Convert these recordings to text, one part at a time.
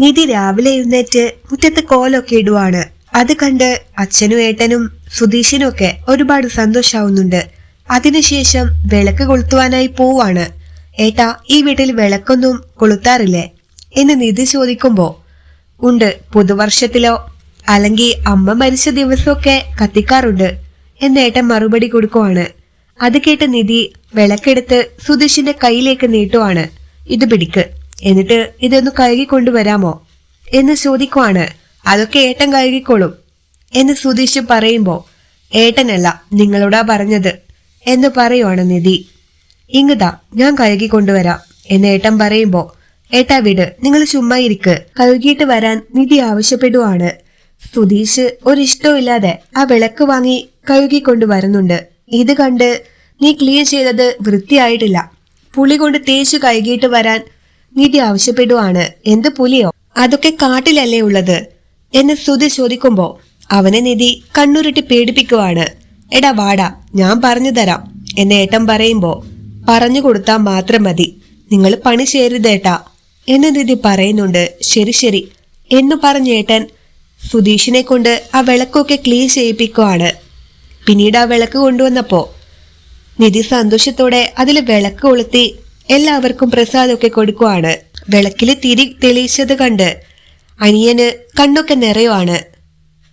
നിധി രാവിലെ എഴുന്നേറ്റ് മുറ്റത്ത് കോലൊക്കെ ഇടുവാണ്. അത് കണ്ട് അച്ഛനും ഏട്ടനും സുധീഷിനും ഒക്കെ ഒരുപാട് സന്തോഷാവുന്നുണ്ട്. അതിനുശേഷം വിളക്ക് കൊളുത്തുവാനായി പോവാണ് ഏട്ടാ ഈ വീട്ടിൽ വിളക്കൊന്നും കൊളുത്താറില്ലേ? എന്ന് നിധി ചോദിക്കുമ്പോ ഉണ്ട് പുതുവർഷത്തിലോ അല്ലെങ്കിൽ അമ്മ മരിച്ച ദിവസമൊക്കെ കത്തിക്കാറുണ്ട് എന്ന് ഏട്ടൻ മറുപടി കൊടുക്കുവാണ്. അത് കേട്ട് നിധി വിളക്കെടുത്ത് സുധീഷിന്റെ കയ്യിലേക്ക് നീട്ടുവാണ്. ഇത് പിടിക്ക്. എന്നിട്ട് ഇതൊന്ന് കഴുകി കൊണ്ടുവരാമോ എന്ന് ചോദിക്കുവാണ്. അതൊക്കെ ഏട്ടൻ കഴുകിക്കോളും എന്ന് സുധീഷ് പറയുമ്പോ ഏട്ടനല്ല നിങ്ങളോടാ പറഞ്ഞത് എന്ന് പറയുവാണ് നിധി. ഇങ്ങതാ ഞാൻ കഴുകി കൊണ്ടുവരാം എന്ന് ഏട്ടൻ പറയുമ്പോ ഏട്ടാ വിട് നിങ്ങൾ ചുമ്മാ ഇരിക്ക്. കഴുകിയിട്ട് വരാൻ നിധി ആവശ്യപ്പെടുവാണ്. സുധീഷ് ഒരിഷ്ടമില്ലാതെ ആ വിളക്ക് വാങ്ങി കഴുകി കൊണ്ടുവരുന്നുണ്ട്. ഇത് കണ്ട് നീ ക്ലീൻ ചെയ്തത് വൃത്തിയായിട്ടില്ല. പുളി കൊണ്ട് തേച്ച് കഴുകിയിട്ട് വരാൻ നിധി ആവശ്യപ്പെടുവാണ്. എന്ത് പുലിയോ? അതൊക്കെ കാട്ടിലല്ലേ ഉള്ളത്? എന്ന് സ്തുതി ചോദിക്കുമ്പോ അവനെ നിധി കണ്ണുരുട്ടി പേടിപ്പിക്കുവാണ്. എടാ വാടാ ഞാൻ പറഞ്ഞു തരാം. എന്ന് ഏട്ടൻ പറയുമ്പോ പറഞ്ഞു കൊടുത്താൽ മാത്രം മതി. നിങ്ങൾ പണി ചെയ്യരുതേട്ടാ. എന്ന് നിധി പറയുന്നുണ്ട്. ശരി ശരി. എന്നു പറഞ്ഞ ഏട്ടൻ സുധീഷിനെ കൊണ്ട് ആ വിളക്കൊക്കെ ക്ലീൻ ചെയ്യിപ്പിക്കുവാണ്. പിന്നീട് ആ വിളക്ക് കൊണ്ടുവന്നപ്പോ നിധി സന്തോഷത്തോടെ അതിൽ വിളക്ക് കൊളുത്തി എല്ലാവർക്കും പ്രസാദമൊക്കെ കൊടുക്കുവാണ്. വിളക്കിൽ തിരി തെളിയിച്ചത് കണ്ട് അനിയന് കണ്ണൊക്കെ നിറയുവാണ്.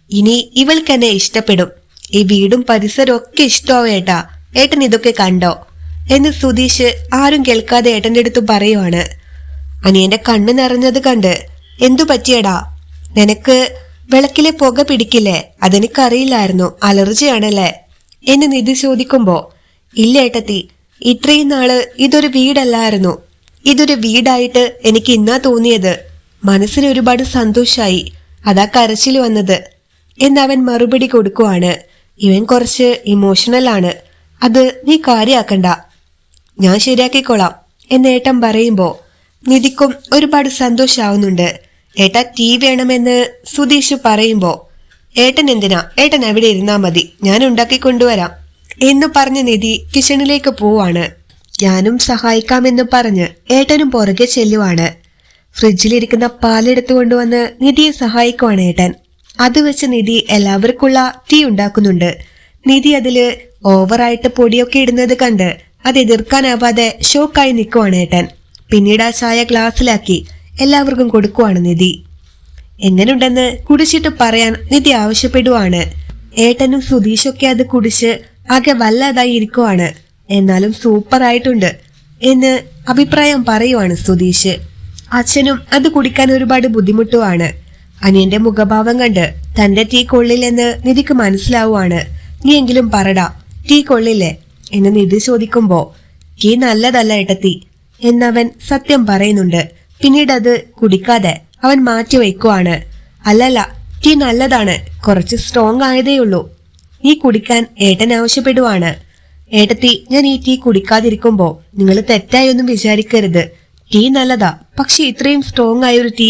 ഇനി ഇവൾക്ക് എന്നെ ഇഷ്ടപ്പെടും. ഈ വീടും പരിസരവും ഒക്കെ ഇഷ്ടമാവും ഏട്ടാ. ഏട്ടൻ ഇതൊക്കെ കണ്ടോ? എന്ന് സുധീഷ് ആരും കേൾക്കാതെ ഏട്ടന്റെ അടുത്ത് പറയുവാണ്. അനിയന്റെ കണ്ണ് നിറഞ്ഞത് കണ്ട് എന്തു പറ്റിയടാ? നിനക്ക് വിളക്കിലെ പുക പിടിക്കില്ലേ? അതെനിക്കറിയില്ലായിരുന്നു. അലർജിയാണല്ലേ? എന്ന് നിധി ചോദിക്കുമ്പോ ഇല്ല ഏട്ടത്തി. ഇത്രയും നാൾ ഇതൊരു വീടല്ലായിരുന്നു. ഇതൊരു വീടായിട്ട് എനിക്ക് ഇന്നാ തോന്നിയത്. മനസ്സിന് ഒരുപാട് സന്തോഷായി. അതാ കരച്ചിൽ വന്നത്. എന്നവൻ മറുപടി കൊടുക്കുവാണ്. ഇവൻ കുറച്ച് ഇമോഷണൽ ആണ്. അത് നീ കാര്യാക്കണ്ട. ഞാൻ ശരിയാക്കിക്കോളാം എന്ന് ഏട്ടൻ പറയുമ്പോ നിധിക്കും ഒരുപാട് സന്തോഷാവുന്നുണ്ട്. ഏട്ട ടീ വേണമെന്ന് സുധീഷ് പറയുമ്പോ ഏട്ടൻ എന്തിനാ? ഏട്ടൻ അവിടെ ഇരുന്നാ മതി. ഞാൻ ഉണ്ടാക്കി കൊണ്ടുവരാം എന്ന് പറഞ്ഞ നിധി കിച്ചണിലേക്ക് പോവാണ്. ഞാനും സഹായിക്കാമെന്ന് പറഞ്ഞ് ഏട്ടനും പുറകെ ചെല്ലുവാണ്. ഫ്രിഡ്ജിലിരിക്കുന്ന പാലെടുത്തു കൊണ്ടുവന്ന് നിധിയെ സഹായിക്കുവാണ് ഏട്ടൻ. അത് വെച്ച് നിധി എല്ലാവർക്കുള്ള തീ ഉണ്ടാക്കുന്നുണ്ട്. നിധി അതിൽ ഓവറായിട്ട് പൊടിയൊക്കെ ഇടുന്നത് കണ്ട് അത് എതിർക്കാനാവാതെ ഷോക്കായി നിൽക്കുവാണ് ഏട്ടൻ. പിന്നീട് ആ ചായ ഗ്ലാസ്സിലാക്കി എല്ലാവർക്കും കൊടുക്കുവാണ് നിധി. എങ്ങനെയുണ്ടെന്ന് കുടിച്ചിട്ട് പറയാൻ നിധി ആവശ്യപ്പെടുവാണ്. ഏട്ടനും സുധീഷൊക്കെ അത് കുടിച്ച് ആകെ വല്ലതായി ഇരിക്കുവാണ്. എന്നാലും സൂപ്പർ ആയിട്ടുണ്ട് എന്ന് അഭിപ്രായം പറയുവാണ് സുധീഷ്. അച്ഛനും അത് കുടിക്കാൻ ഒരുപാട് ബുദ്ധിമുട്ടുമാണ് അനിയന്റെ മുഖഭാവം കണ്ട് തന്റെ ടീ കൊള്ളില്ലെന്ന് നിധിക്ക് മനസ്സിലാവുവാണ്. നീ എങ്കിലും പറടാ ടീ കൊള്ളില്ലേ? എന്ന് നിധി ചോദിക്കുമ്പോ ടീ നല്ലതല്ല ഏട്ടത്തി എന്നവൻ സത്യം പറയുന്നുണ്ട്. പിന്നീട് അത് കുടിക്കാതെ അവൻ മാറ്റി വയ്ക്കുവാണ്. അല്ലല്ല ടീ നല്ലതാണ് കുറച്ച് സ്ട്രോങ് ആയതേയുള്ളൂ നീ കുടിക്കാൻ ഏട്ടൻ ആവശ്യപ്പെടുവാണ്. ഏട്ടത്തി ഞാൻ ഈ ടീ കുടിക്കാതിരിക്കുമ്പോ നിങ്ങൾ തെറ്റായി ഒന്നും വിചാരിക്കരുത്. ടീ നല്ലതാ പക്ഷെ ഇത്രയും സ്ട്രോങ് ആയൊരു ടീ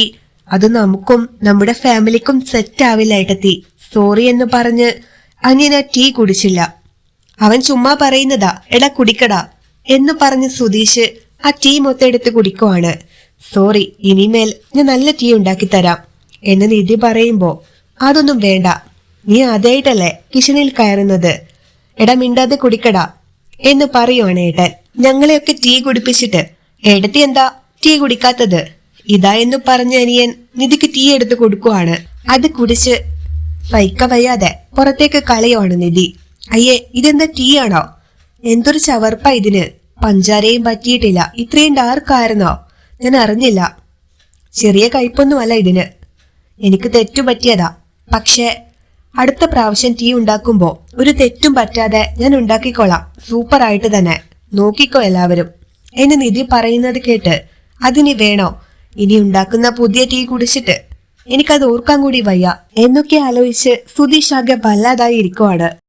അത് നമുക്കും നമ്മുടെ ഫാമിലിക്കും സെറ്റ് ആവില്ല ഏട്ടത്തി. സോറി എന്ന് പറഞ്ഞ് അനിയന ടീ കുടിച്ചില്ല. അവൻ ചുമ്മാ പറയുന്നതാ എടാ കുടിക്കടാ എന്ന് പറഞ്ഞ് സുധീഷ് ആ ടീ മൊത്തം എടുത്ത് കുടിക്കുവാണ്. സോറി ഇനിമേൽ ഞാൻ നല്ല ടീ ഉണ്ടാക്കി തരാം എന്ന് നിധി പറയുമ്പോ അതൊന്നും വേണ്ട നീ അതേട്ടല്ലേ കിച്ചണിൽ കയറുന്നത്? എടാ മിണ്ടാതെ കുടിക്കടാ. എന്ന് പറയുവാണ് ഏട്ടൻ ഞങ്ങളെയൊക്കെ ടീ കുടിപ്പിച്ചിട്ട്. ഏടത്തി എന്താ ടീ കുടിക്കാത്തത്? ഇതാ എന്ന് പറഞ്ഞ അനിയൻ നിധിക്ക് ടീ എടുത്ത് കൊടുക്കുവാണ്. അത് കുടിച്ച് വൈക്ക വയ്യാതെ പുറത്തേക്ക് കളയുവാണ് നിധി. അയ്യേ ഇതെന്താ ടീ ആണോ? എന്തൊരു ചവർപ്പ ഇതിന്. പഞ്ചാരയും പറ്റിയിട്ടില്ല. ഇത്രയും ഡാർക്കായിരുന്നോ ഞാൻ അറിഞ്ഞില്ല. ചെറിയ കയ്പൊന്നുമല്ല ഇതിന്. എനിക്ക് തെറ്റു പറ്റിയതാ. പക്ഷേ അടുത്ത പ്രാവശ്യം ടീ ഉണ്ടാക്കുമ്പോ ഒരു തെറ്റും പറ്റാതെ ഞാൻ ഉണ്ടാക്കിക്കോളാം. സൂപ്പർ ആയിട്ട് തന്നെ. നോക്കിക്കോ എല്ലാവരും. എന്ന് നിധി പറയുന്നത് കേട്ട് അതിനി വേണോ? ഇനി ഉണ്ടാക്കുന്ന പുതിയ ടീ കുടിച്ചിട്ട്. എനിക്കത് ഓർക്കാൻ കൂടി വയ്യ. എന്നൊക്കെ ആലോചിച്ച് സുധീഷ് ആകെ വല്ലാതായി ഇരിക്കുവാണ്.